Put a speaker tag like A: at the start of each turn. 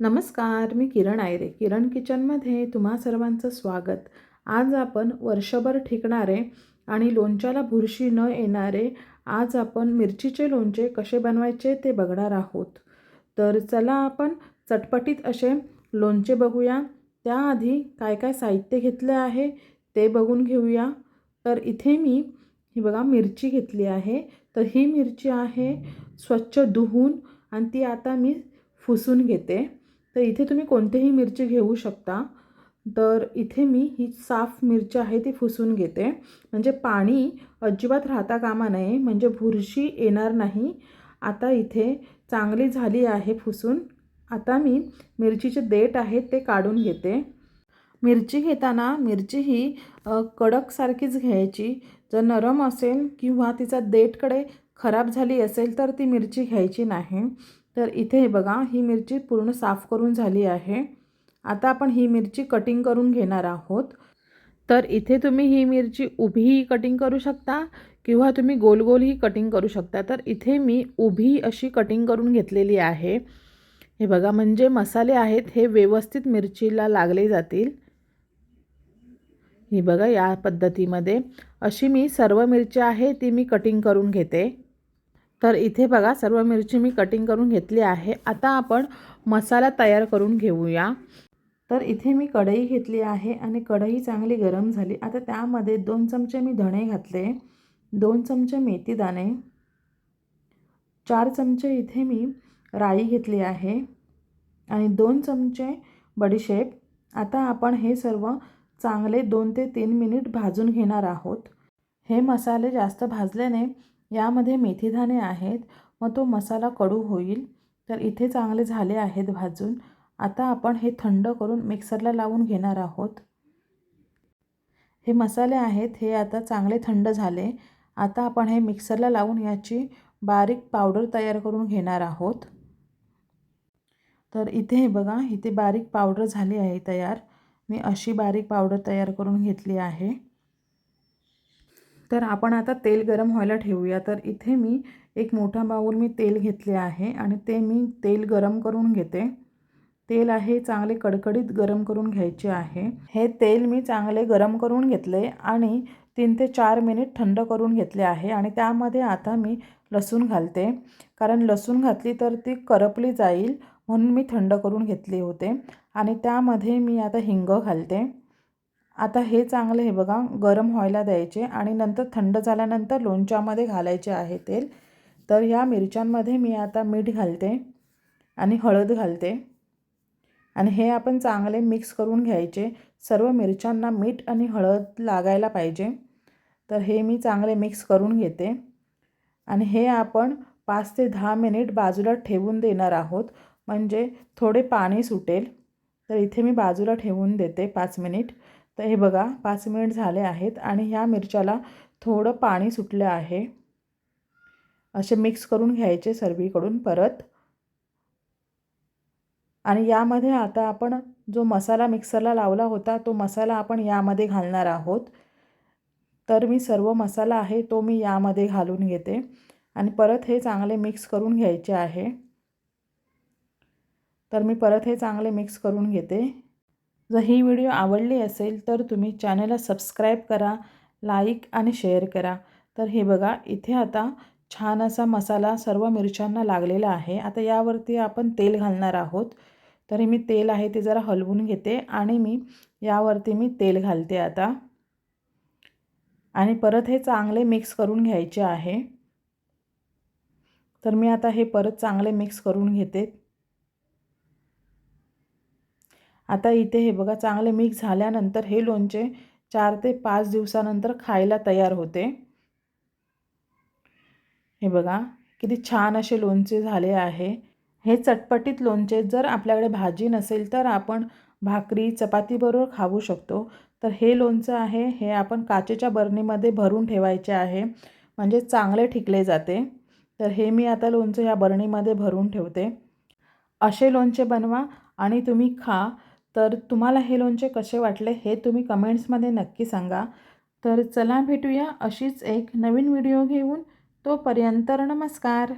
A: नमस्कार मी किरण आयरे. किरण किचनमध्ये तुम्हा सर्वांचं स्वागत. आज आपण वर्षभर टिकणारे आणि लोणच्याला बुरशी न येणारे आज आपण मिरचीचे लोणचे कसे बनवायचे ते बघणार आहोत. तर चला आपण चटपटीत असे लोणचे बघूया. त्याआधी काय काय साहित्य घेतलं आहे ते बघून घेऊया. तर इथे मी ही बघा मिरची घेतली आहे. तर ही मिरची आहे स्वच्छ धुवून आणि ती आता मी फुसून घेते. तर इथे तुम्ही कोणतीही मिरची घेऊ शकता. तर इथे मी ही साफ मिरची आहे ती फुसून घेते. म्हणजे पाणी अजिबात राहता कामा नये. म्हणजे बुरशी येणार नाही. आता इथे चांगली झाली आहे फुसून. आता मी मिरचीचे देठ आहेत ते काढून घेते. मिरची घेताना मिरची ही कडकसारखीच घ्यायची. जर नरम असेल किंवा तिचा देठकडे खराब झाली असेल तर ती मिरची घ्यायची नाही. तर इथे बघा ही मिरची पूर्ण साफ करून झाली आहे. आता आपण ही मिरची कटिंग करून घेणार आहोत. तर इथे तुम्ही ही मिरची उभीही कटिंग करू शकता किंवा तुम्ही गोल गोलही कटिंग करू शकता. तर इथे मी उभी अशी कटिंग करून घेतलेली आहे. हे बघा म्हणजे मसाले आहेत हे व्यवस्थित मिरचीला लागले जातील. ही बघा या पद्धतीमध्ये अशी मी सर्व मिरची आहे ती मी कटिंग करून घेते. तर इथे बघा सर्व मिरची मी कटिंग करून घेतली आहे. आता आपण मसाला तयार करून घेऊया. तर इथे मी कढई घेतली आहे आणि कढई चांगली गरम झाली. आता त्यामध्ये दोन चमचे मी धणे घातले दोन चमचे मेथीदाणे चार चमचे इथे मी राई घेतली आहे आणि दोन चमचे बडीशेप. आता आपण हे सर्व चांगले दोन ते तीन मिनिट भाजून घेणार आहोत. हे मसाले जास्त भाजल्याने यामध्ये मेथीदाणे आहेत मग तो मसाला कडू होईल. तर इथे चांगले झाले आहेत भाजून. आता आपण हे थंड करून मिक्सरला लावून घेणार आहोत. हे मसाले आहेत हे आता चांगले थंड झाले. आता आपण हे मिक्सरला लावून याची बारीक पावडर तयार करून घेणार आहोत. तर इथे हे बघा इथे बारीक पावडर झाली आहे तयार. मी अशी बारीक पावडर तयार करून घेतली आहे. तर आपण आता तेल गरम व्हायला ठेवूया. तर इथे मी एक मोठा बाऊल मी तेल घेतले आहे आणि ते मी तेल गरम करून घेते. तेल आहे चांगले कडकडीत गरम करून घ्यायचे आहे. हे तेल मी चांगले गरम करून घेतले आणि तीन ते चार मिनिट थंड करून घेतले आहे आणि त्यामध्ये आता मी लसूण घालते. कारण लसूण घातली तर ती करपली जाईल म्हणून मी थंड करून घेतले होते. आणि त्यामध्ये मी आता हिंग घालते. आता हे चांगलं हे बघा गरम व्हायला द्यायचे आणि नंतर थंड झाल्यानंतर लोणच्यामध्ये घालायचे आहे तेल. तर ह्या मिरच्यांमध्ये मी आता मीठ घालते आणि हळद घालते. आणि हे आपण चांगले मिक्स करून घ्यायचे. सर्व मिरच्यांना मीठ आणि हळद लागायला पाहिजे. तर हे मी चांगले मिक्स करून घेते. आणि हे आपण पाच ते दहा मिनिट बाजूला ठेवून देणार आहोत. म्हणजे थोडे पाणी सुटेल. तर इथे मी बाजूला ठेवून देते पाच मिनिट. तर हे बघा पाच मिनिट झाले आहेत आणि ह्या मिरच्याला थोडं पाणी सुटलं आहे. असे मिक्स करून घ्यायचे सर्वीकडून परत. आणि यामध्ये आता आपण जो मसाला मिक्सरला लावला होता तो मसाला आपण यामध्ये घालणार आहोत. तर मी सर्व मसाला आहे तो मी यामध्ये घालून घेते. आणि परत हे चांगले मिक्स करून घ्यायचे आहे. तर मी परत हे चांगले मिक्स करून घेते. जर ही व्हिडिओ आवडली असेल तर तुम्ही चॅनलला सबस्क्राईब करा लाईक आणि शेअर करा. तर हे बघा इथे आता छान असा मसाला सर्व मिरच्यांना लागलेला आहे. आता यावरती आपण तेल घालणार आहोत. तर मी तेल आहे ते जरा हलवून घेते आणि मी यावरती मी तेल घालते आता. आणि परत हे चांगले मिक्स करून घ्यायचे आहे. तर मी आता हे परत चांगले मिक्स करून घेते. आता इथे हे बघा चांगले मिक्स झाल्यानंतर हे लोणचे चार ते पाच दिवसानंतर खायला तयार होते. हे बघा किती छान असे लोणचे झाले आहे. हे चटपटीत लोणचे जर आपल्याकडे भाजी नसेल तर आपण भाकरी चपातीबरोबर खाऊ शकतो. तर हे लोणचं आहे हे आपण काचेच्या बरणीमध्ये भरून ठेवायचे आहे. म्हणजे चांगले ठिकले जाते. तर हे मी आता लोणचं ह्या बरणीमध्ये भरून ठेवते. असे लोणचे बनवा आणि तुम्ही खा. तर तुम्हाला हे लोणचे कसे वाटले हे तुम्ही कमेंट्समध्ये नक्की सांगा. तर चला भेटूया अशीच एक नवीन व्हिडिओ घेऊन. तोपर्यंत नमस्कार.